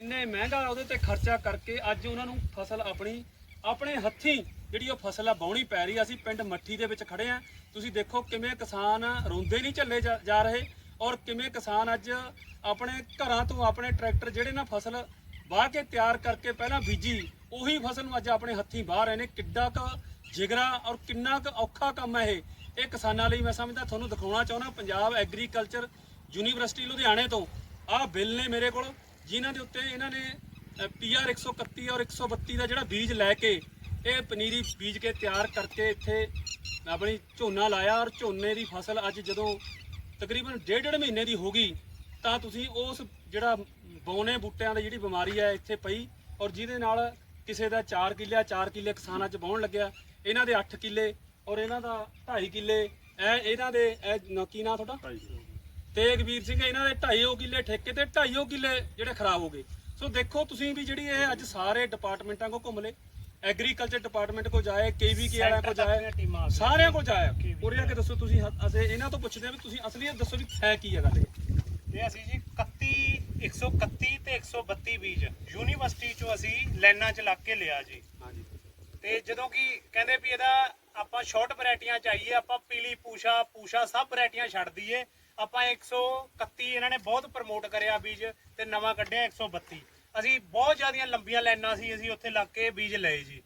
ਇੰਨੇ ਮਹਿੰਗਾ ਉਹਦੇ ਤੇ ਖਰਚਾ ਕਰਕੇ ਅੱਜ ਉਹਨਾਂ ਨੂੰ ਫਸਲ ਆਪਣੀ, ਆਪਣੇ ਹੱਥੀਂ ਜਿਹੜੀ ਉਹ ਫਸਲ ਆ ਬਾਉਣੀ ਪੈ ਰਹੀ ਆ। ਅਸੀਂ ਪਿੰਡ ਮੱਠੀ ਦੇ ਵਿੱਚ ਖੜੇ ਆ। ਤੁਸੀਂ ਦੇਖੋ ਕਿਵੇਂ ਕਿਸਾਨ ਰੋਂਦੇ ਨਹੀਂ ਝੱਲੇ ਜਾ ਜਾ ਰਹੇ ਔਰ ਕਿਵੇਂ ਕਿਸਾਨ ਅੱਜ ਆਪਣੇ ਘਰਾਂ ਤੋਂ ਆਪਣੇ ਟਰੈਕਟਰ ਜਿਹੜੇ ਨਾ ਫਸਲ ਵਾਹ ਕੇ ਤਿਆਰ ਕਰਕੇ ਪਹਿਲਾਂ ਬੀਜੀ, ਉਹੀ ਫਸਲ ਨੂੰ ਅੱਜ ਆਪਣੇ ਹੱਥੀਂ ਬਾਹ ਰਹੇ ਨੇ। ਕਿੱਡਾ ਕੁ ਜਿਗਰਾ ਔਰ ਕਿੰਨਾ ਕੁ ਔਖਾ ਕੰਮ ਹੈ ਇਹ। ਇਹ ਕਿਸਾਨਾਂ ਲਈ ਮੈਂ ਸਮਝਦਾ ਤੁਹਾਨੂੰ ਦਿਖਾਉਣਾ ਚਾਹੁੰਦਾ, ਪੰਜਾਬ ਐਗਰੀਕਲਚਰ ਯੂਨੀਵਰਸਿਟੀ ਲੁਧਿਆਣੇ ਤੋਂ। ਆਹ ਬਿੱਲ ਨੇ ਮੇਰੇ ਕੋਲ। ਜਿਨ੍ਹਾਂ ਦੇ ਉੱਤੇ ਇਹਨਾਂ ਨੇ ਪੀਆਰ 131 ਔਰ 132 ਦਾ ਜਿਹੜਾ ਬੀਜ ਲੈ ਕੇ, ਇਹ ਪਨੀਰੀ ਬੀਜ ਕੇ ਤਿਆਰ ਕਰਕੇ ਇੱਥੇ ਆਪਣੀ ਝੋਨਾ ਲਾਇਆ ਔਰ ਝੋਨੇ ਦੀ ਫਸਲ ਅੱਜ ਜਦੋਂ ਤਕਰੀਬਨ ਡੇਢ ਡੇਢ ਮਹੀਨੇ ਦੀ ਹੋ ਗਈ, ਤਾਂ ਤੁਸੀਂ ਉਸ ਜਿਹੜਾ ਬੌਨੇ ਬੂਟਿਆਂ ਦੀ ਜਿਹੜੀ ਬਿਮਾਰੀ ਹੈ ਇੱਥੇ ਪਈ ਔਰ ਜਿਹਦੇ ਨਾਲ ਕਿਸੇ ਦਾ 4 ਕਿੱਲੇ 4 ਕਿੱਲੇ ਕਿਸਾਨਾਂ 'ਚ ਬਾਉਣ ਲੱਗਿਆ। ਇਹਨਾਂ ਦੇ 8 ਕਿੱਲੇ ਔਰ ਇਹਨਾਂ ਦਾ 2.5 ਕਿੱਲੇ, ਇਹ ਇਹਨਾਂ ਦੇ, ਇਹ ਨ- ਕੀ ਨਾਂ ਤੁਹਾਡਾ? ਤੇਗਵੀਰ ਸਿੰਘ ਇਹਨਾਂ ਦੇ 2.5 ਕਿੱਲੇ ਠੇਕੇ ਤੇ 2.5 ਕਿੱਲੇ ਜਿਹੜੇ ਖਰਾਬ ਹੋ ਗਏ। ਸੋ ਦੇਖੋ ਤੁਸੀਂ ਵੀ ਜਿਹੜੀ ਇਹ ਅੱਜ ਸਾਰੇ ਡਿਪਾਰਟਮੈਂਟਾਂ ਕੋ ਘੁੰਮ ਲਏ। ਐਗਰੀਕਲਚਰ ਡਿਪਾਰਟਮੈਂਟ ਕੋ ਜਾਏ ਕੇਵੀਕੇ ਵਾਲਿਆਂ ਕੋ ਜਾਏ ਸਾਰਿਆਂ ਕੋ ਜਾਏ ਉਰੇ ਆ ਕੇ ਦੱਸੋ ਤੁਸੀਂ ਅਸੀਂ ਇਹਨਾਂ ਤੋਂ ਪੁੱਛਦੇ ਆ ਵੀ ਤੁਸੀਂ ਅਸਲੀਅਤ ਦੱਸੋ ਵੀ ਹੈ ਕੀ ਹੈ ਗੱਲ ਇਹ। ਇਹ ਅਸੀਂ ਜੀ 31 131 ਤੇ 132 ਬੀਜ ਯੂਨੀਵਰਸਿਟੀ ਚੋਂ ਅਸੀਂ ਲਾਈਨਾਂ 'ਚ ਲੱਗ ਕੇ ਲਿਆ ਜੀ। ਹਾਂਜੀ। ਤੇ ਜਦੋਂ ਕਿ ਕਹਿੰਦੇ ਵੀ ਇਹਦਾ ਆਪਾਂ ਸ਼ਾਰਟ ਵੈਰਾਈਟੀਆਂ ਚਾਹੀਏ ਆਪਾਂ ਪੀਲੀ ਪੂਸ਼ਾ ਪੂਸ਼ਾ ਸਭ ਵੈਰਾਈਟੀਆਂ ਛੱਡ ਦਈਏ। ਆਪਾਂ 131 ਇਹਨਾਂ ਨੇ ਬਹੁਤ ਪ੍ਰਮੋਟ ਕਰਿਆ ਬੀਜ ਤੇ ਨਵਾਂ ਕੱਢਿਆ 132 ਅਸੀਂ ਬਹੁਤ ਜ਼ਿਆਦੀਆਂ ਲੰਬੀਆਂ ਲਾਈਨਾਂ ਸੀ ਅਸੀਂ ਉੱਥੇ ਲੱਗ ਕੇ ਬੀਜ ਲਏ ਜੀ।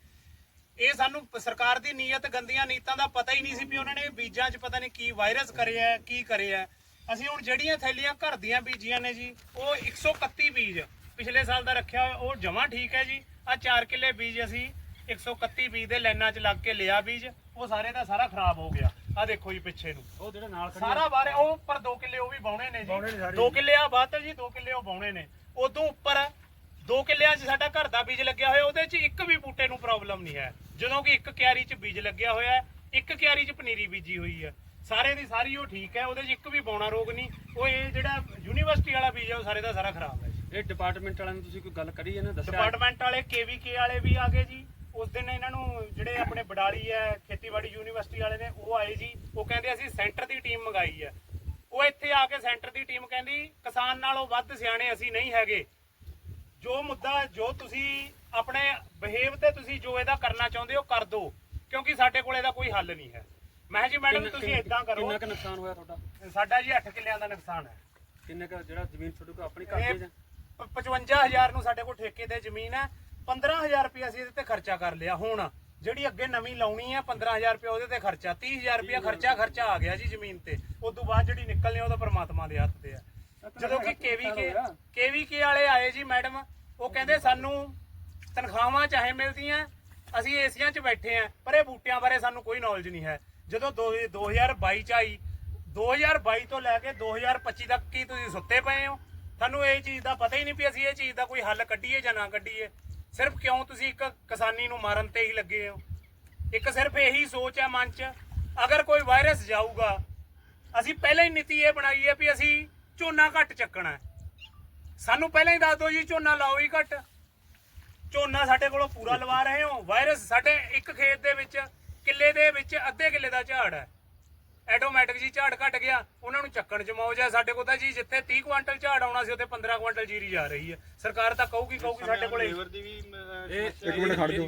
ਇਹ ਸਾਨੂੰ ਸਰਕਾਰ ਦੀ ਨੀਅਤ ਗੰਦੀਆਂ ਨੀਤਾਂ ਦਾ ਪਤਾ ਹੀ ਨਹੀਂ ਸੀ ਵੀ ਉਹਨਾਂ ਨੇ ਬੀਜਾਂ 'ਚ ਪਤਾ ਨਹੀਂ ਕੀ ਵਾਇਰਸ ਕਰਿਆ ਹੈ, ਕੀ ਕਰਿਆ ਹੈ। ਅਸੀਂ ਹੁਣ ਜਿਹੜੀਆਂ ਥੈਲੀਆਂ ਘਰ ਦੀਆਂ ਬੀਜੀਆਂ ਨੇ ਜੀ ਉਹ 131 ਬੀਜ ਪਿਛਲੇ ਸਾਲ ਦਾ ਰੱਖਿਆ ਹੋਇਆ ਉਹ ਜਮਾ ਠੀਕ ਹੈ ਜੀ। ਆ 4 ਕਿੱਲੇ ਬੀਜ ਅਸੀਂ 131 ਬੀਜ ਦੇ ਲਾਈਨਾਂ 'ਚ ਲੱਗ ਕੇ ਲਿਆ ਬੀਜ ਉਹ ਸਾਰੇ ਦਾ ਸਾਰਾ ਖਰਾਬ ਹੋ ਗਿਆ। ਆ ਦੇਖੋ ਜੀ ਪਿੱਛੇ ਨੂੰ। ਉਹ ਜਿਹੜਾ ਨਾਲ ਖੜੀ ਸਾਰਾ ਬਾਰੇ ਉਹ ਉੱਪਰ 2 ਕਿੱਲੇ ਉਹ ਵੀ ਬਾਉਣੇ ਨੇ ਬਾਉਣੇ ਨੇ ਜੀ ਸਾਰੇ। 2 ਕਿੱਲੇ ਆ ਬਾਤ ਜੀ 2 ਕਿੱਲੇ ਉਹ ਬਾਉਣੇ ਨੇ। ਉਦੋਂ ਉੱਪਰ 2 ਕਿੱਲਿਆਂ 'ਚ ਸਾਡਾ ਘਰ ਦਾ ਬੀਜ ਲੱਗਿਆ ਹੋਇਆ ਉਹਦੇ 'ਚ ਇੱਕ ਵੀ ਬੂਟੇ ਨੂੰ ਪ੍ਰੋਬਲਮ ਨਹੀਂ ਹੈ। ਜਦੋਂ ਕਿ ਇੱਕ ਕਿਆਰੀ 'ਚ ਬੀਜ ਲੱਗਿਆ ਹੋਇਆ ਹੈ ਇੱਕ ਕਿਆਰੀ 'ਚ ਪਨੀਰੀ ਬੀਜੀ ਹੋਈ ਹੈ। ਸਾਰੇ ਦੀ ਸਾਰੀ ਉਹ ਠੀਕ ਹੈ ਉਹਦੇ 'ਚ ਇੱਕ ਵੀ ਬੌਣਾ ਰੋਗ ਨਹੀਂ। ਉਹ ਇਹ ਜਿਹੜਾ ਯੂਨੀਵਰਸਿਟੀ ਵਾਲਾ ਬੀਜ ਹੈ ਉਹ ਸਾਰੇ ਦਾ ਸਾਰਾ ਖਰਾਬ ਹੈ ਇਹ ਡਿਪਾਰਟਮੈਂਟ ਵਾਲਿਆਂ ਨੂੰ ਤੁਸੀਂ ਕੋਈ ਗੱਲ ਕਰੀ ਇਹਨੇ ਦੱਸਿਆ ਡਿਪਾਰਟਮੈਂਟ ਵਾਲੇ ਕੇਵੀਕੇ ਵਾਲੇ ਵੀ ਆ ਗਏ ਜੀ। ਉਸ ਦਿਨ ਇਹਨਾਂ ਨੂੰ ਜਿਹੜੇ ਆਪਣੇ ਬਡਾਲੀ ਹੈ ਖੇਤੀਬਾੜੀ ਯੂਨੀਵਰਸਿਟੀ ਵਾਲੇ ਨੇ ਉਹ ਆਏ ਜੀ। ਉਹ ਕਹਿੰਦੇ ਅਸੀਂ ਸੈਂਟਰ ਦੀ ਟੀਮ ਮੰਗਾਈ ਹੈ। ਉਹ ਇੱਥੇ ਆ ਕੇ ਸੈਂਟਰ ਦੀ ਟੀਮ ਕਹਿੰਦੀ ਕਿਸਾਨ ਨਾਲੋਂ ਵੱਧ ਸਿਆਣੇ ਅਸੀਂ ਨਹੀਂ ਹੈਗੇ। ਜੋ ਮੁੱਦਾ ਜੋ ਤੁਸੀਂ ਆਪਣੇ ਬਿਹੇਵ ਤੇ ਤੁਸੀਂ ਜੋ ਇਹਦਾ ਕਰਨਾ ਚਾਹੁੰਦੇ ਹੋ ਕਰ ਦਿਓ। ਕਿਉਂਕਿ ਸਾਡੇ ਕੋਲ ਇਹਦਾ ਕੋਈ ਹੱਲ ਨਹੀਂ ਹੈ। ਮੈਂ ਜੀ ਮੈਡਮ ਤੁਸੀਂ ਇਦਾਂ ਕਰੋ। ਕਿੰਨਾ ਕੁ ਨੁਕਸਾਨ ਹੋਇਆ ਤੁਹਾਡਾ? ਸਾਡਾ ਜੀ 8 ਕਿੱਲਿਆਂ ਦਾ ਨੁਕਸਾਨ ਹੈ। ਕਿੰਨੇ ਕੁ ਜਿਹੜਾ ਜ਼ਮੀਨ ਤੁਹਾਡੇ ਕੋਲ ਆਪਣੀ ਘਰ ਦੀ ਹੈ? 55000 ਨੂੰ ਸਾਡੇ ਕੋਲ ਠੇਕੇ ਤੇ ਜ਼ਮੀਨ ਹੈ। 15000 ਰੁਪਏ ਅਸੀਂ ਇਹਦੇ ਤੇ ਖਰਚਾ ਕਰ ਲਿਆ ਹੁਣ। ਜਿਹੜੀ ਅੱਗੇ ਨਵੀਂ ਲਾਉਣੀ ਹੈ 15000 ਰੁਪਏ ਉਹਦੇ ਤੇ ਖਰਚਾ 30000 ਰੁਪਏ ਖਰਚਾ ਖਰਚਾ ਆ ਗਿਆ ਜੀ ਜ਼ਮੀਨ ਤੇ। ਉਸ ਤੋਂ ਬਾਅਦ ਜਿਹੜੀ ਨਿਕਲਣੀ ਆ ਉਹ ਤਾਂ ਪਰਮਾਤਮਾ ਦੇ ਹੱਥ ਤੇ ਆ। ਜਦੋਂ ਕਿ ਕੇਵੀਕੇ ਕੇਵੀਕੇ ਵਾਲੇ ਆਏ ਜੀ ਮੈਡਮ ਉਹ ਕਹਿੰਦੇ ਸਾਨੂੰ ਤਨਖਾਹਾਂ ਚਾਹੇ ਮਿਲਦੀਆਂ ਅਸੀਂ ਏਸੀਆਂ 'ਚ ਬੈਠੇ ਆ ਪਰ ਇਹ ਬੂਟਿਆਂ ਬਾਰੇ ਸਾਨੂੰ ਕੋਈ ਨੌਲੇਜ ਨਹੀਂ ਹੈ। ਜਦੋਂ ਦੋ- 2022 ਚ ਆਈ 2022 ਤੋਂ ਲੈ ਕੇ 2025 ਤੱਕ ਕੀ ਤੁਸੀਂ ਸੁੱਤੇ ਪਏ ਹੋ? ਤੁਹਾਨੂੰ ਇਹ ਚੀਜ਼ ਦਾ ਪਤਾ ਹੀ ਨਹੀਂ ਵੀ ਅਸੀਂ ਇਹ ਚੀਜ਼ ਦਾ ਕੋਈ ਹੱਲ ਕੱਢੀਏ ਜਾਂ ਨਾ ਕੱਢੀਏ। ਸਿਰਫ ਕਿਉਂ ਤੁਸੀਂ ਇੱਕ ਕਿਸਾਨੀ ਨੂੰ ਮਾਰਨ ਤੇ ਹੀ ਲੱਗੇ ਹੋ? ਇੱਕ ਸਿਰਫ ਇਹੀ ਸੋਚ ਹੈ ਮਨ 'ਚ, ਅਗਰ ਕੋਈ ਵਾਇਰਸ ਜਾਊਗਾ, ਅਸੀਂ ਪਹਿਲਾਂ ਹੀ ਨੀਤੀ ਇਹ ਬਣਾਈ ਹੈ ਵੀ ਅਸੀਂ ਝੋਨਾ ਘੱਟ ਚੱਕਣਾ ਸਾਨੂੰ ਪਹਿਲਾਂ ਹੀ ਦੱਸ ਦਿਓ ਜੀ, ਝੋਨਾ ਲਾਓ ਹੀ ਘੱਟ। ਝੋਨਾ ਸਾਡੇ ਕੋਲੋਂ ਪੂਰਾ ਲਵਾ ਰਹੇ ਹੋ, ਵਾਇਰਸ ਸਾਡੇ ਇੱਕ ਖੇਤ ਦੇ ਵਿੱਚ, ਕਿੱਲੇ ਦੇ ਵਿੱਚ, ਅੱਧੇ ਕਿੱਲੇ ਦਾ ਝਾੜ ਹੈ। ਆਟੋਮੈਟਿਕ ਜੀ ਝਾੜ ਘਟ ਗਿਆ ਉਹਨਾਂ ਨੂੰ ਚੱਕਣ ਚ ਮੌਜ ਹੈ ਸਾਡੇ ਕੋਲ ਤਾਂ ਜੀ ਜਿੱਥੇ 30 ਕੁਆਂਟਲ ਝਾੜ ਆਉਣਾ ਸੀ ਉੱਥੇ 15 ਕੁਆਂਟਲ ਜੀਰੀ ਜਾ ਰਹੀ ਹੈ। ਸਰਕਾਰ ਤਾਂ ਕਹੂਗੀ ਕਹੂਗੀ ਸਾਡੇ ਕੋਲੇ। ਇਹ ਇੱਕ ਮਿੰਟ ਖੜ ਜਾਓ।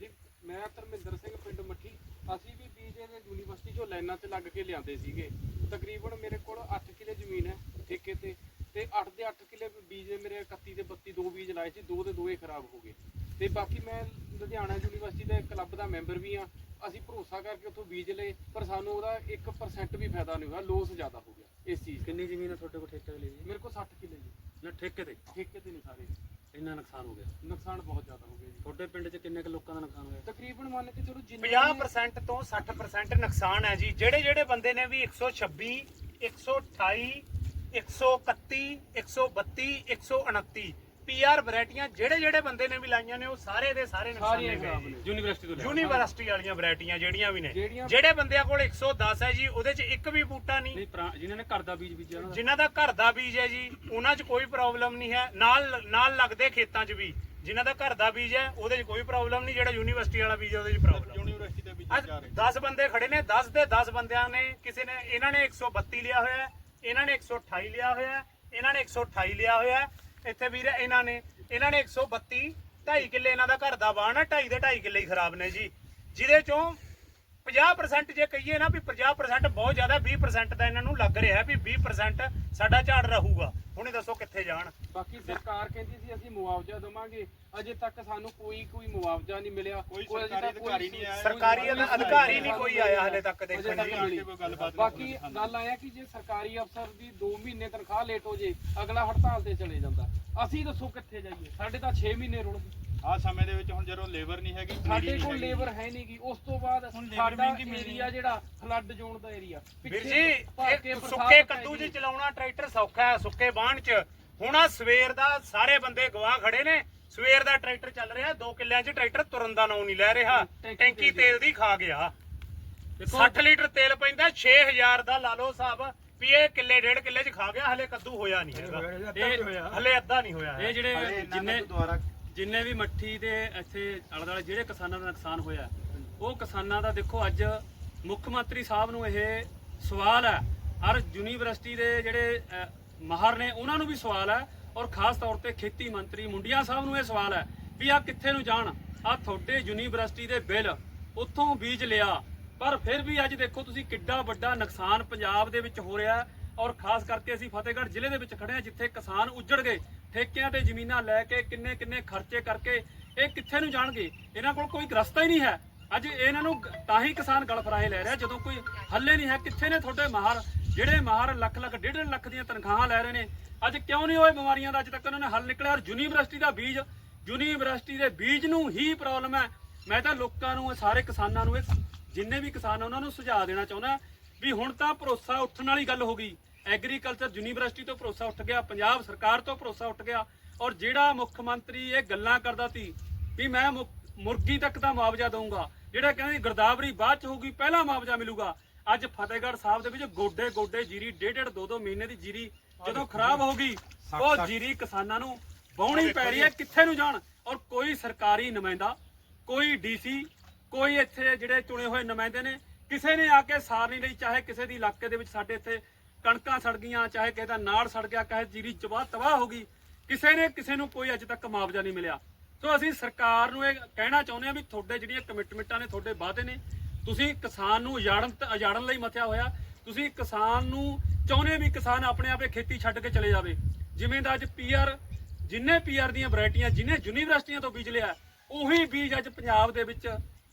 ਜੀ ਮੈਂ ਧਰਮਿੰਦਰ ਸਿੰਘ ਪਿੰਡ ਮੱਠੀ। ਅਸੀਂ ਵੀ ਬੀਜ ਦੇ ਯੂਨੀਵਰਸਿਟੀ ਚੋਂ ਲਾਈਨਾਂ ਤੇ ਲੱਗ ਕੇ ਲਿਆਂਦੇ ਸੀਗੇ। ਤਕਰੀਬਨ ਮੇਰੇ ਕੋਲ 8 ਕਿੱਲੇ ਜ਼ਮੀਨ ਹੈ ਠੇਕੇ ਤੇ ਤੇ 8 ਦੇ 8 ਕਿੱਲੇ ਬੀਜ ਦੇ ਮੇਰੇ 31 ਦੇ 32 ਦੋ ਬੀਜ ਲਾਏ ਸੀ ਦੋ ਦੇ ਦੋ ਹੀ ਖਰਾਬ ਹੋ ਗਏ। ਤੇ ਬਾਕੀ ਮੈਂ ਲੁਧਿਆਣਾ ਯੂਨੀਵਰਸਿਟੀ ਦੇ ਕਲੱਬ ਦਾ ਮੈਂਬਰ ਵੀ ਆ ਅਸੀਂ ਭਰੋਸਾ ਕਰਕੇ ਉੱਥੋਂ ਬੀਜ ਲਏ ਪਰ ਸਾਨੂੰ ਉਹਦਾ 1% ਵੀ ਫਾਇਦਾ ਨਹੀਂ ਹੋਇਆ ਲੋਸ ਜ਼ਿਆਦਾ ਹੋ ਗਿਆ ਇਸ ਚੀਜ਼ ਕਿੰਨੀ ਜ਼ਮੀਨ ਹੈ ਤੁਹਾਡੇ ਕੋਲ ਠੇਕੇ ਲਈ ਮੇਰੇ ਕੋਲ 60 ਕਿੱਲੇ ਜੀ। ਨਾ ਠੇਕੇ ਤੇ? ਠੇਕੇ ਤੇ ਨਹੀਂ ਸਾਰੇ। ਇੰਨਾ ਨੁਕਸਾਨ ਹੋ ਗਿਆ। ਨੁਕਸਾਨ ਬਹੁਤ ਜ਼ਿਆਦਾ ਹੋ ਗਿਆ ਜੀ। ਤੁਹਾਡੇ ਪਿੰਡ 'ਚ ਕਿੰਨੇ ਕੁ ਲੋਕਾਂ ਦਾ ਨੁਕਸਾਨ ਹੋਇਆ? ਤਕਰੀਬਨ ਮੰਨ ਕੇ ਚਲੋ ਜਿੰਨੇ 50% ਤੋਂ 60% ਨੁਕਸਾਨ ਹੈ ਜੀ। ਜਿਹੜੇ ਜਿਹੜੇ ਬੰਦੇ ਨੇ ਵੀ 126 128 131 132 129 ਪੀਆਰ ਵੈਰਾਈਟੀਆਂ ਜਿਹੜੇ ਜਿਹੜੇ ਬੰਦੇ ਨੇ ਵੀ ਲਾਈਆਂ ਨੇ ਉਹ ਸਾਰੇ ਦੇ ਸਾਰੇ ਸਾਰੀਆਂ ਨੁਕਸਾਨੇ ਖਰਾਬ ਨੇ। ਯੂਨੀਵਰਸਿਟੀ ਤੋਂ ਲਿਆ। ਯੂਨੀਵਰਸਿਟੀ ਵਾਲੀਆਂ ਵੈਰਾਈਟੀਆਂ ਜਿਹੜੀਆਂ ਵੀ ਨੇ ਜਿਹੜੀਆਂ- ਜਿਹੜੇ ਬੰਦਿਆਂ ਕੋਲ 110 ਹੈ ਜੀ ਉਹਦੇ 'ਚ ਇੱਕ ਵੀ ਬੂਟਾ ਨਹੀਂ ਨਹੀਂ ਪੁਰਾ- ਜਿਨ੍ਹਾਂ ਨੇ ਘਰ ਦਾ ਬੀਜ ਬੀਜਿਆ ਉਹਨਾਂ ਦਾ ਜਿਨ੍ਹਾਂ ਦਾ ਘਰ ਦਾ ਬੀਜ ਹੈ ਜੀ ਉਹਨਾਂ 'ਚ ਕੋਈ ਪ੍ਰੋਬਲਮ ਨਹੀਂ ਹੈ ਨਾਲ ਨਾਲ ਲੱਗਦੇ ਖੇਤਾਂ 'ਚ ਵੀ ਜਿਨ੍ਹਾਂ ਦਾ ਘਰ ਦਾ ਬੀਜ ਹੈ ਉਹਦੇ 'ਚ ਕੋਈ ਪ੍ਰੋਬਲਮ ਨਹੀਂ ਜਿਹੜਾ ਯੂਨੀਵਰਸਿਟੀ ਵਾਲਾ ਬੀਜ ਹੈ ਉਹਦੇ 'ਚ ਪ੍ਰੋਬਲਮ ਯੂਨੀਵਰਸਿਟੀ ਦੇ ਅੱਜ 10 ਬੰਦੇ ਖੜੇ ਨੇ 10 ਦੇ 10 ਬੰਦਿਆਂ ਨੇ ਕਿਸੇ ਨੇ ਇਹਨਾਂ ਨੇ 132 ਲਿਆ ਹੋਇਆ ਹੈ ਇਹਨਾਂ ਨੇ 128 ਲਿਆ ਹੋਇਆ ਹੈ ਇਹਨਾਂ ਨੇ 128 ਲਿਆ ਹੋਇਆ ਹੈ। ਇੱਥੇ ਵੀਰ, ਇਹਨਾਂ ਨੇ ਇਹਨਾਂ ਨੇ 132 2.5 ਕਿੱਲੇ ਇਹਨਾਂ ਦਾ ਘਰ ਦਾ ਬਾਣ ਹੈ 2.5 ਦੇ 2.5 ਕਿੱਲੇ ਹੀ ਖਰਾਬ ਨੇ ਜੀ। ਜਿਹਦੇ ਚੋਂ 50% ਜੇ ਕਹੀਏ ਨਾ ਵੀ 50% ਬਹੁਤ ਜ਼ਿਆਦਾ 20% ਦਾ ਇਹਨਾਂ ਨੂੰ ਲੱਗ ਰਿਹਾ ਵੀ 20% ਸਾਡਾ ਝਾੜ ਰਹੂਗਾ। ਹੁਣ ਇਹ ਦੱਸੋ ਕਿੱਥੇ ਜਾਣ? ਬਾਕੀ ਸਰਕਾਰ ਕਹਿੰਦੀ ਸੀ ਅਸੀਂ ਮੁਆਵਜ਼ਾ ਦੇਵਾਂਗੇ। ਅਜੇ ਤੱਕ ਸਾਨੂੰ ਕੋਈ ਕੋਈ ਮੁਆਵਜ਼ਾ ਨਹੀਂ ਮਿਲਿਆ। ਕੋਈ ਸਰਕਾਰੀ ਅਧਿਕਾਰੀ ਨਹੀਂ ਆਇਆ। ਸਰਕਾਰੀ ਅਧ- ਅਧਿਕਾਰੀ ਨਹੀਂ ਕੋਈ ਆਇਆ। ਹਲੇ ਤੱਕ ਅਜੇ ਦੇਖਣ ਤੱਕ ਜੀ ਮਿਲੀ ਬਾਕੀ ਗੱਲ ਆਇਆ ਕਿ ਜੇ ਸਰਕਾਰੀ ਅਫਸਰ ਦੀ 2 ਮਹੀਨੇ ਤਨਖਾਹ ਲੇਟ ਹੋ ਜੇ ਅਗਲਾ ਹੜਤਾਲ ਤੇ ਚਲੇ ਜਾਂਦਾ। ਅਸੀਂ ਦੱਸੋ ਕਿੱਥੇ ਜਾਈਏ? ਸਾਡੇ ਤਾਂ 6 ਮਹੀਨੇ ਰੁਲ ਗਏ। ਆ ਸਮੇਂ ਦੇ ਵਿੱਚ ਹੁਣ ਜਦੋਂ ਲੇਬਰ ਨਹੀਂ ਹੈਗੀ ਸਾਡੇ ਕੋਲ ਲੇਬਰ ਹੈ ਨਹੀਂ ਗੀ ਉਸ ਤੋਂ ਬਾਅਦ ਸਾਡਾ ਏਰੀਆ ਜਿਹੜਾ ਫਲੱਡ ਜ਼ੋਨ ਦਾ ਏਰੀਆ ਵੀਰ ਜੀ ਇਹ ਸੁੱਕੇ ਕੱਦੂ 'ਚ ਚਲਾਉਣਾ ਟਰੈਕਟਰ ਸੌਖਾ ਹੈ ਸੁੱਕੇ ਬਾਣ 'ਚ। ਹੁਣ ਆ ਸਵੇਰ ਦਾ ਸਾਰੇ ਬੰਦੇ ਗਵਾਹ ਖੜੇ ਨੇ। ਸਵੇਰ ਦਾ ਟਰੈਕਟਰ ਚੱਲ ਰਿਹਾ 2 ਕਿੱਲਿਆਂ 'ਚ ਟਰੈਕਟਰ ਤੁਰਨ ਦਾ ਨਾਂ ਨਹੀਂ ਲੈ ਰਿਹਾ। ਟੈਂਕੀ ਤੇਲ ਦੀ। ਖਾ ਗਿਆ। 60 ਲੀਟਰ ਤੇਲ ਪੈਂਦਾ 6000 ਦਾ ਲਾ ਲਓ ਹਿਸਾਬ ਵੀ ਇਹ ਕਿੱਲੇ ਡੇਢ ਕਿੱਲੇ 'ਚ ਖਾ ਗਿਆ ਹਲੇ ਕੱਦੂ ਹੋਇਆ ਨਹੀਂ ਹੈਗਾ। ਇਹ ਹਲੇ ਅੱਧਾ ਨਹੀਂ ਹੋਇਆ ਹੈ। ਇਹ ਜਿਹੜੇ ਜਿੰਨੇ ਦੁਆਰਾ ਜਿੰਨੇ ਵੀ ਮੱਠੀ ਦੇ ਇੱਥੇ ਆਲੇ ਦੁਆਲੇ ਜਿਹੜੇ ਕਿਸਾਨਾਂ ਦਾ ਨੁਕਸਾਨ ਹੋਇਆ, ਉਹ ਕਿਸਾਨਾਂ ਦਾ ਦੇਖੋ ਅੱਜ ਮੁੱਖ ਮੰਤਰੀ ਸਾਹਿਬ ਨੂੰ ਇਹ ਸਵਾਲ ਹੈ। ਹਰ ਯੂਨੀਵਰਸਿਟੀ ਦੇ ਜਿਹੜੇ ਮਾਹਰ ਨੇ, ਉਹਨਾਂ ਨੂੰ ਵੀ ਸਵਾਲ ਹੈ। ਔਰ ਖਾਸ ਤੌਰ ਤੇ ਖੇਤੀ ਮੰਤਰੀ ਮੁੰਡੀਆਂ ਸਾਹਿਬ ਨੂੰ ਇਹ ਸਵਾਲ ਹੈ ਵੀ ਆ ਕਿੱਥੇ ਨੂੰ ਜਾਣ? ਆ ਤੁਹਾਡੇ ਯੂਨੀਵਰਸਿਟੀ ਦੇ ਬਿੱਲ ਉੱਥੋਂ ਬੀਜ ਲਿਆ, ਪਰ ਫਿਰ ਵੀ ਅੱਜ ਦੇਖੋ ਤੁਸੀਂ ਕਿੱਡਾ ਵੱਡਾ ਨੁਕਸਾਨ ਪੰਜਾਬ ਦੇ ਵਿੱਚ ਹੋ ਰਿਹਾ ਔਰ ਖਾਸ ਕਰਕੇ ਅਸੀਂ ਫਤਿਹਗੜ੍ਹ ਜ਼ਿਲ੍ਹੇ ਦੇ ਵਿੱਚ ਖੜੇ ਹਾਂ, ਜਿੱਥੇ ਕਿਸਾਨ ਉੱਜੜ ਗਏ। ਠੇਕਿਆਂ ਤੇ ਜ਼ਮੀਨਾਂ ਲੈ ਕੇ ਕਿੰਨੇ ਕਿੰਨੇ ਖਰਚੇ ਕਰਕੇ ਇਹ ਕਿੱਥੇ ਨੂੰ ਜਾਣਗੇ? ਇਹਨਾਂ ਕੋਲ ਕੋਈ ਰਸਤਾ ਹੀ ਨਹੀਂ ਹੈ। ਅੱਜ ਇਹਨਾਂ ਨੂੰ ਤਾਂ ਹੀ ਕਿਸਾਨ ਗਲਫਰਾਏ ਲੈ ਰਿਹਾ, ਜਦੋਂ ਕੋਈ ਹੱਲੇ ਨਹੀਂ ਹੈ। ਕਿੱਥੇ ਨੇ ਤੁਹਾਡੇ ਮਾਹਰ? ਜਿਹੜੇ ਮਾਹਰ ਲੱਖ ਲੱਖ, ਡੇਢ ਡੇਢ ਲੱਖ ਦੀਆਂ ਤਨਖਾਹਾਂ ਲੈ ਰਹੇ ਨੇ, ਅੱਜ ਕਿਉਂ ਨਹੀਂ ਹੋਏ ਬਿਮਾਰੀਆਂ ਦਾ ਅੱਜ ਤੱਕ ਉਹਨਾਂ ਨੇ ਹੱਲ ਨਿਕਲਿਆ? ਔਰ ਯੂਨੀਵਰਸਿਟੀ ਦਾ ਬੀਜ, ਯੂਨੀਵਰਸਿਟੀ ਦੇ ਬੀਜ ਨੂੰ ਹੀ ਪ੍ਰੋਬਲਮ ਹੈ। ਮੈਂ ਤਾਂ ਲੋਕਾਂ ਨੂੰ ਇਹ ਸਾਰੇ ਕਿਸਾਨਾਂ ਨੂੰ, ਇਹ ਜਿੰਨੇ ਵੀ ਕਿਸਾਨ ਉਹਨਾਂ ਨੂੰ ਸੁਝਾਅ ਦੇਣਾ ਚਾਹੁੰਦਾ ਵੀ ਹੁਣ ਤਾਂ ਭਰੋਸਾ ਉੱਠਣ ਵਾਲੀ ਗੱਲ ਹੋ ਗਈ। ਐਗਰੀਕਲਚਰ ਯੂਨੀਵਰਸਿਟੀ ਤੋਂ ਭਰੋਸਾ ਉੱਠ ਗਿਆ ਪੰਜਾਬ ਸਰਕਾਰ ਤੋਂ ਭਰੋਸਾ ਉੱਠ ਗਿਆ ਔਰ ਜਿਹੜਾ ਮੁੱਖ ਮੰਤਰੀ ਇਹ ਗੱਲਾਂ ਕਰਦਾ ਸੀ ਵੀ ਮੈਂ ਮੁਰਗੀ ਤੱਕ ਦਾ ਮੁਆਵਜ਼ਾ ਦਊਂਗਾ ਜਿਹੜਾ ਕਹਿੰਦੇ ਗਰਦਾਵਰੀ ਬਾਅਦ ਚ ਹੋਊਗੀ ਪਹਿਲਾ ਮੁਆਵਜ਼ਾ ਮਿਲੂਗਾ। ਅੱਜ ਫਤਿਹਗੜ੍ਹ ਸਾਹਿਬ ਦੇ ਵਿੱਚ ਗੋਡੇ ਗੋਡੇ ਜੀਰੀ ਡੇਢ ਡੇਢ ਦੋ ਦੋ ਮਹੀਨੇ ਦੀ ਜੀਰੀ ਜਦੋਂ ਖਰਾਬ ਹੋ ਗਈ ਉਹ ਜੀਰੀ ਕਿਸਾਨਾਂ ਨੂੰ ਵਾਹੁਣੀ ਪੈ ਰਹੀ ਹੈ ਕਿੱਥੇ ਨੂੰ ਜਾਣ? ਔਰ ਕੋਈ ਸਰਕਾਰੀ ਨੁਮਾਇੰਦਾ ਕੋਈ ਡੀਸੀ ਕੋਈ ਇੱਥੇ ਜਿਹੜੇ ਚੁਣੇ ਹੋਏ ਨੁਮਾਇੰਦੇ ਨੇ ਕਿਸੇ ਨੇ ਆ ਕੇ ਸਾਰ ਨਹੀਂ ਲਈ ਚਾਹੇ ਕਿਸੇ ਦੀ ਇਲਾਕੇ ਦੇ ਵਿੱਚ ਸਾਡੇ ਇੱਥੇ ਕਣਕਾਂ ਸੜ ਗਈਆਂ, ਚਾਹੇ ਕਿਸੇ ਦਾ ਨਾੜ ਸੜ ਗਿਆ ਕਹੇ ਜੀਰੀ ਚਬਾਹ ਤਬਾਹ ਹੋ ਗਈ, ਕਿਸੇ ਨੇ ਕਿਸੇ ਨੂੰ ਕੋਈ ਅੱਜ ਤੱਕ ਮੁਆਵਜ਼ਾ ਨਹੀਂ ਮਿਲਿਆ। ਸੋ ਅਸੀਂ ਸਰਕਾਰ ਨੂੰ ਇਹ ਕਹਿਣਾ ਚਾਹੁੰਦੇ ਹਾਂ ਵੀ ਤੁਹਾਡੇ ਜਿਹੜੀਆਂ ਕਮਿਟਮੈਂਟਾਂ ਨੇ, ਤੁਹਾਡੇ ਵਾਅਦੇ ਨੇ, ਤੁਸੀਂ ਕਿਸਾਨ ਨੂੰ ਉਜਾੜਨ ਉਜਾੜਨ ਲਈ ਮਥਿਆ ਹੋਇਆ, ਤੁਸੀਂ ਕਿਸਾਨ ਨੂੰ ਚਾਹੁੰਦੇ ਵੀ ਕਿਸਾਨ ਆਪਣੇ ਆਪੇ ਖੇਤੀ ਛੱਡ ਕੇ ਚਲੇ ਜਾਵੇ। ਜਿਵੇਂ ਦਾ ਅੱਜ ਪੀਆਰ ਜਿੰਨੇ ਪੀਆਰ ਦੀਆਂ ਵੈਰਾਈਟੀਆਂ, ਜਿੰਨੇ ਯੂਨੀਵਰਸਿਟੀਆਂ ਤੋਂ ਬੀਜ ਲਿਆ, ਉਹੀ ਬੀਜ ਅੱਜ ਪੰਜਾਬ ਦੇ ਵਿੱਚ,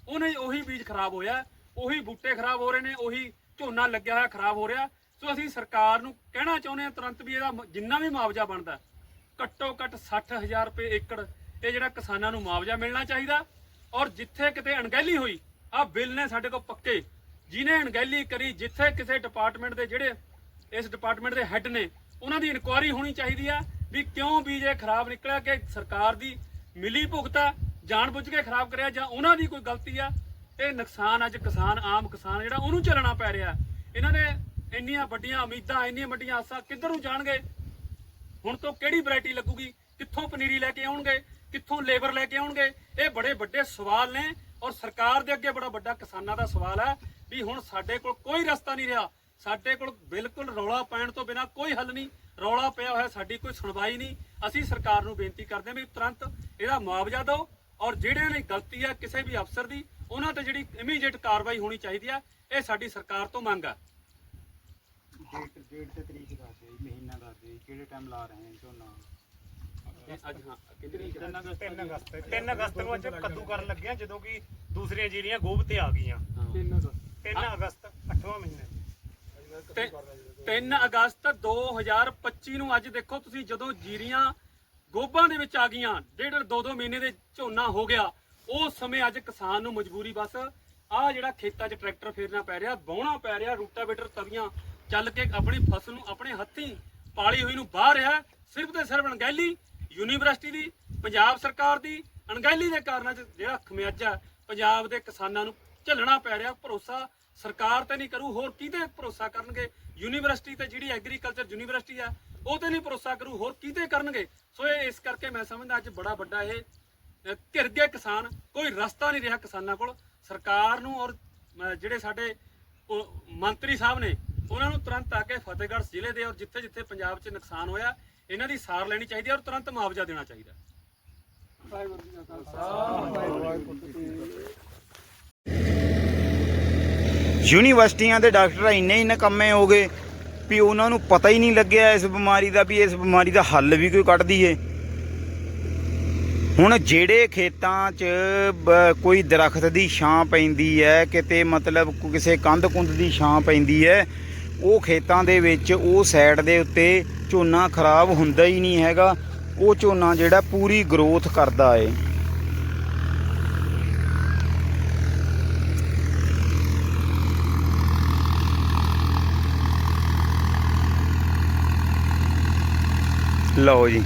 ਉਹਨੇ, ਉਹੀ ਬੀਜ ਖਰਾਬ ਹੋਇਆ, ਉਹੀ ਬੂਟੇ ਖਰਾਬ ਹੋ ਰਹੇ ਨੇ, ਉਹੀ ਝੋਨਾ ਲੱਗਿਆ ਹੋਇਆ ਖਰਾਬ ਹੋ ਰਿਹਾ ਸੋ ਅਸੀਂ ਸਰਕਾਰ ਨੂੰ ਕਹਿਣਾ ਚਾਹੁੰਦੇ ਹਾਂ ਤੁਰੰਤ ਵੀ ਇਹਦਾ ਜਿੰਨਾ ਵੀ ਮੁਆਵਜ਼ਾ ਬਣਦਾ, ਘੱਟੋ ਘੱਟ 60000 ਰੁਪਏ ਏਕੜ ਇਹ ਜਿਹੜਾ ਕਿਸਾਨਾਂ ਨੂੰ ਮੁਆਵਜ਼ਾ ਮਿਲਣਾ ਚਾਹੀਦਾ। ਔਰ ਜਿੱਥੇ ਕਿਤੇ ਅਣਗਹਿਲੀ ਹੋਈ ਆ ਬਿੱਲ ਨੇ ਸਾਡੇ ਕੋਲ ਪੱਕੇ। ਜਿਨੇ ਅਣਗਹਿਲੀ ਕਰੀ, ਜਿੱਥੇ ਕਿਸੇ ਡਿਪਾਰਟਮੈਂਟ ਦੇ ਜਿਹੜੇ ਇਸ ਡਿਪਾਰਟਮੈਂਟ ਦੇ ਹੈੱਡ ਨੇ, ਉਹਨਾਂ ਦੀ ਇਨਕੁਆਇਰੀ ਹੋਣੀ ਚਾਹੀਦੀ ਆ ਵੀ ਕਿਉਂ ਬੀਜ ਇਹ ਖਰਾਬ ਨਿਕਲਿਆ ਕਿ ਸਰਕਾਰ ਦੀ ਮਿਲੀ ਭੁਗਤਾ, ਜਾਣਬੁੱਝ ਕੇ ਖਰਾਬ ਕਰਿਆ ਜਾਂ ਉਹਨਾਂ ਦੀ ਕੋਈ ਗਲਤੀ ਆ। ਇਹ ਨੁਕਸਾਨ ਅੱਜ ਕਿਸਾਨ, ਆਮ ਕਿਸਾਨ ਜਿਹੜਾ ਉਹਨੂੰ ਝੱਲਣਾ ਪੈ ਰਿਹਾ। ਇਹਨਾਂ ਦੇ ਇੰਨੀਆਂ ਵੱਡੀਆਂ ਉਮੀਦਾਂ, ਇੰਨੀਆਂ ਵੱਡੀਆਂ ਆਸਾਂ ਕਿੱਧਰ ਨੂੰ ਜਾਣਗੇ? ਹੁਣ ਤੋਂ ਕਿਹੜੀ ਵੈਰਾਈਟੀ ਲੱਗੂਗੀ? ਕਿੱਥੋਂ ਪਨੀਰੀ ਲੈ ਕੇ ਆਉਣਗੇ? ਕਿੱਥੋਂ ਲੇਬਰ ਲੈ ਕੇ ਆਉਣਗੇ? ਇਹ ਬੜੇ ਵੱਡੇ ਸਵਾਲ ਨੇ ਔਰ ਸਰਕਾਰ ਦੇ ਅੱਗੇ ਬੜਾ ਵੱਡਾ ਕਿਸਾਨਾਂ ਦਾ ਸਵਾਲ ਹੈ ਵੀ ਹੁਣ ਸਾਡੇ ਕੋਲ ਕੋਈ ਰਸਤਾ ਨਹੀਂ ਰਿਹਾ। ਸਾਡੇ ਕੋਲ ਬਿਲਕੁਲ ਰੌਲਾ ਪੈਣ ਤੋਂ ਬਿਨਾ ਕੋਈ ਹੱਲ ਨਹੀਂ। ਰੌਲਾ ਪਿਆ ਹੋਇਆ, ਸਾਡੀ ਕੋਈ ਸੁਣਵਾਈ ਨਹੀਂ। ਅਸੀਂ ਸਰਕਾਰ ਨੂੰ ਬੇਨਤੀ ਕਰਦੇ ਹਾਂ ਵੀ ਤੁਰੰਤ ਇਹਦਾ ਮੁਆਵਜ਼ਾ ਦਿਓ ਔਰ ਜਿਹੜਿਆਂ ਨੇ ਗਲਤੀ ਹੈ ਕਿਸੇ ਵੀ ਅਫਸਰ ਦੀ, ਉਹਨਾਂ ਤੇ ਜਿਹੜੀ ਇਮੀਡੀਏਟ ਕਾਰਵਾਈ ਹੋਣੀ ਚਾਹੀਦੀ ਹੈ, ਇਹ ਸਾਡੀ ਸਰਕਾਰ ਤੋਂ ਮੰਗ ਹੈ। ਡੇਟ ਡੇਟ ਤੇ ਤਰੀਕ ਦੱਸ ਦਿਓ ਜੀ ਮਹੀਨਾ ਦੱਸ ਦਿਓ ਜੀ ਕਿਹੜੇ ਟਾਈਮ ਲਾ ਰਹੇ ਹਾਂ ਝੋਨਾ? ਅੱਜ ਹਾਂ ਕਿੰਨੀ ਤਰੀਕ ਹੈ? 3 ਅਗਸਤ 3 ਅਗਸਤ ਨੂੰ ਅੱਜ ਕੱਦੂ ਕਰਨ ਲੱਗਿਆ ਜਦੋਂ ਕਿ ਦੂਸਰੀਆਂ ਜੀਰੀਆਂ ਗੋਭ ਤੇ ਆ ਗਈਆਂ। ਤਿੰਨ ਕੁ। 3 ਅਗਸਤ 8ਵਾਂ ਮਹੀਨਾ। ਤੇ 3 ਅਗਸਤ 2025 ਨੂੰ ਅੱਜ ਦੇਖੋ ਤੁਸੀਂ ਜਦੋਂ ਜੀਰੀਆਂ ਗੋਭਾਂ ਦੇ ਵਿੱਚ ਆ ਗਈਆਂ ਡੇਢ ਦੋ ਦੋ ਮਹੀਨੇ ਦੇ ਝੋਨਾ ਹੋ ਗਿਆ ਉਸ ਸਮੇਂ ਅੱਜ ਕਿਸਾਨ ਨੂੰ ਮਜਬੂਰੀ ਬਸ। ਆ ਜਿਹੜਾ ਖੇਤਾਂ 'ਚ ਟਰੈਕਟਰ ਫੇਰਨਾ ਪੈ ਰਿਹਾ ਵਾਹੁਣਾ ਪੈ ਰਿਹਾ ਰੂਟਾਵੇਟਰ ਤਵੀਆਂ ਚੱਲ ਕੇ ਆਪਣੀ ਫਸਲ ਨੂੰ ਆਪਣੇ ਹੱਥੀਂ ਪਾਲੀ ਹੋਈ ਨੂੰ ਬਾਹਰ ਰਿਹਾ ਸਿਰਫ ਤੇ ਸਿਰਫ ਅਣਗਹਿਲੀ ਯੂਨੀਵਰਸਿਟੀ ਦੀ ਪੰਜਾਬ ਸਰਕਾਰ ਦੀ ਅਣਗਹਿਲੀ ਦੇ ਕਾਰਨਾਂ 'ਚ ਜਿਹੜਾ ਖਮਿਆਜਾ ਪੰਜਾਬ ਦੇ ਕਿਸਾਨਾਂ ਨੂੰ ਝੱਲਣਾ ਪੈ ਰਿਹਾ ਭਰੋਸਾ ਸਰਕਾਰ ਤੇ ਨਹੀਂ ਕਰੂ ਹੋਰ ਕਿਹਦੇ ਭਰੋਸਾ ਕਰਨਗੇ? ਯੂਨੀਵਰਸਿਟੀ ਤੇ ਜਿਹੜੀ ਐਗਰੀਕਲਚਰ ਯੂਨੀਵਰਸਿਟੀ ਆ ਉਹ ਤੇ ਨਹੀਂ ਭਰੋਸਾ ਕਰੂ ਹੋਰ ਕਿਹਦੇ ਕਰਨਗੇ? ਸੋ ਇਹ ਇਸ ਕਰਕੇ ਮੈਂ ਸਮਝਦਾ ਅੱਜ ਬੜਾ ਵੱਡਾ ਇਹ ਅਹ, ਘਿਰ ਗਏ ਕਿਸਾਨ ਕੋਈ ਰਸਤਾ ਨਹੀਂ ਰਿਹਾ ਕਿਸਾਨਾਂ ਕੋਲ। ਸਰਕਾਰ ਨੂੰ ਔਰ ਜਿਹੜੇ ਸਾਡੇ ਮੰਤਰੀ ਸਾਹਿਬ ਨੇ ਉਹਨਾਂ ਨੂੰ ਤੁਰੰਤ ਆ ਕੇ ਫਤਿਹਗੜ੍ਹ ਜ਼ਿਲ੍ਹੇ ਦੇ ਔਰ ਜਿੱਥੇ ਜਿੱਥੇ ਪੰਜਾਬ 'ਚ ਨੁਕਸਾਨ ਹੋਇਆ, ਇਹਨਾਂ ਦੀ ਸਾਰ ਲੈਣੀ ਚਾਹੀਦੀ ਹੈ ਔਰ ਤੁਰੰਤ ਮੁਆਵਜ਼ਾ ਦੇਣਾ ਚਾਹੀਦਾ ਯੂਨੀਵਰਸਿਟੀਆਂ ਦੇ ਡਾਕਟਰ ਇੰਨੇ ਹੀ ਨਕੰਮੇ ਹੋ ਗਏ ਵੀ ਉਹਨਾਂ ਨੂੰ ਪਤਾ ਹੀ ਨਹੀਂ ਲੱਗਿਆ ਇਸ ਬਿਮਾਰੀ ਦਾ ਵੀ ਇਸ ਬਿਮਾਰੀ ਦਾ ਹੱਲ ਵੀ ਕੋਈ ਕੱਢ ਦਈਏ। ਹੁਣ ਜਿਹੜੇ ਖੇਤਾਂ 'ਚ ਕੋਈ ਦਰਖਤ ਦੀ ਛਾਂ ਪੈਂਦੀ ਹੈ, ਕਿਤੇ ਮਤਲਬ ਕਿਸੇ ਕੰਧ ਕੁੰਦ ਦੀ ਛਾਂ ਪੈਂਦੀ ਹੈ ਉਹ ਖੇਤਾਂ ਦੇ ਵਿੱਚ ਉਹ ਸਾਈਡ ਦੇ ਉੱਤੇ ਝੋਨਾ ਖਰਾਬ ਹੁੰਦਾ ਹੀ ਨਹੀਂ ਹੈਗਾ। ਉਹ ਝੋਨਾ ਜਿਹੜਾ ਪੂਰੀ ਗਰੋਥ ਕਰਦਾ ਏ। ਲਓ ਜੀ।